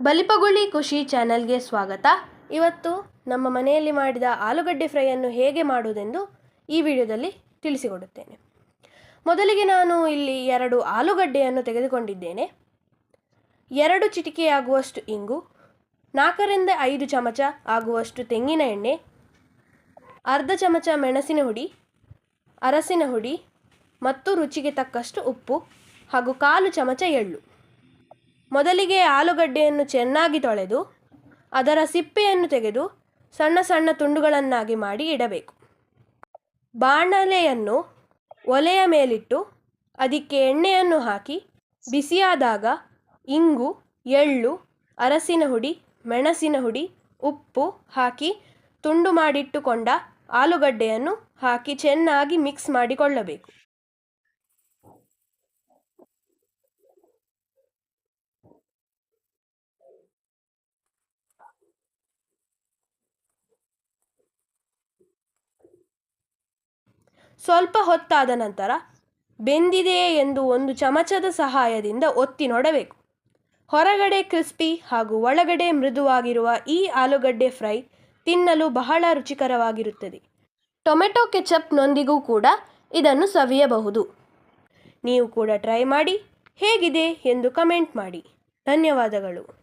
ಬಲಿಪಗುಳಿ ಖುಷಿ ಚಾನಲ್ಗೆ ಸ್ವಾಗತ. ಇವತ್ತು ನಮ್ಮ ಮನೆಯಲ್ಲಿ ಮಾಡಿದ ಆಲೂಗಡ್ಡೆ ಫ್ರೈಯನ್ನು ಹೇಗೆ ಮಾಡುವುದೆಂದು ಈ ವಿಡಿಯೋದಲ್ಲಿ ತಿಳಿಸಿಕೊಡುತ್ತೇನೆ. ಮೊದಲಿಗೆ ನಾನು ಇಲ್ಲಿ ಎರಡು ಆಲೂಗಡ್ಡೆಯನ್ನು ತೆಗೆದುಕೊಂಡಿದ್ದೇನೆ. ಎರಡು ಚಿಟಿಕೆಯಾಗುವಷ್ಟು ಇಂಗು ನಾಲ್ಕರಿಂದ ಐದು ಚಮಚ ಆಗುವಷ್ಟು ತೆಂಗಿನ ಎಣ್ಣೆ, ಅರ್ಧ ಚಮಚ ಮೆಣಸಿನ ಹುಡಿ, ಅರಸಿನ ಹುಡಿ ಮತ್ತು ರುಚಿಗೆ ತಕ್ಕಷ್ಟು ಉಪ್ಪು ಹಾಗೂ ಕಾಲು ಚಮಚ ಎಳ್ಳು. ಮೊದಲಿಗೆ ಆಲೂಗಡ್ಡೆಯನ್ನು ಚೆನ್ನಾಗಿ ತೊಳೆದು ಅದರ ಸಿಪ್ಪೆಯನ್ನು ತೆಗೆದು ಸಣ್ಣ ಸಣ್ಣ ತುಂಡುಗಳನ್ನಾಗಿ ಮಾಡಿ ಇಡಬೇಕು. ಬಾಣಲೆಯನ್ನು ಒಲೆಯ ಮೇಲಿಟ್ಟು ಅದಕ್ಕೆ ಎಣ್ಣೆಯನ್ನು ಹಾಕಿ ಬಿಸಿಯಾದಾಗ ಇಂಗು, ಎಳ್ಳು, ಅರಸಿನ ಹುಡಿ, ಮೆಣಸಿನ ಹುಡಿ, ಉಪ್ಪು ಹಾಕಿ ತುಂಡು ಮಾಡಿಟ್ಟುಕೊಂಡ ಆಲೂಗಡ್ಡೆಯನ್ನು ಹಾಕಿ ಚೆನ್ನಾಗಿ ಮಿಕ್ಸ್ ಮಾಡಿಕೊಳ್ಳಬೇಕು. ಸ್ವಲ್ಪ ಹೊತ್ತಾದ ನಂತರ ಬೆಂದಿದೆಯೇ ಎಂದು ಒಂದು ಚಮಚದ ಸಹಾಯದಿಂದ ಒತ್ತಿ ನೋಡಬೇಕು. ಹೊರಗಡೆ ಕ್ರಿಸ್ಪಿ ಹಾಗೂ ಒಳಗಡೆ ಮೃದುವಾಗಿರುವ ಈ ಆಲೂಗಡ್ಡೆ ಫ್ರೈ ತಿನ್ನಲು ಬಹಳ ರುಚಿಕರವಾಗಿರುತ್ತದೆ. ಟೊಮೆಟೊ ಕೆಚಪ್ನೊಂದಿಗೂ ಕೂಡ ಇದನ್ನು ಸವಿಯಬಹುದು. ನೀವು ಕೂಡ ಟ್ರೈ ಮಾಡಿ ಹೇಗಿದೆ ಎಂದು ಕಮೆಂಟ್ ಮಾಡಿ. ಧನ್ಯವಾದಗಳು.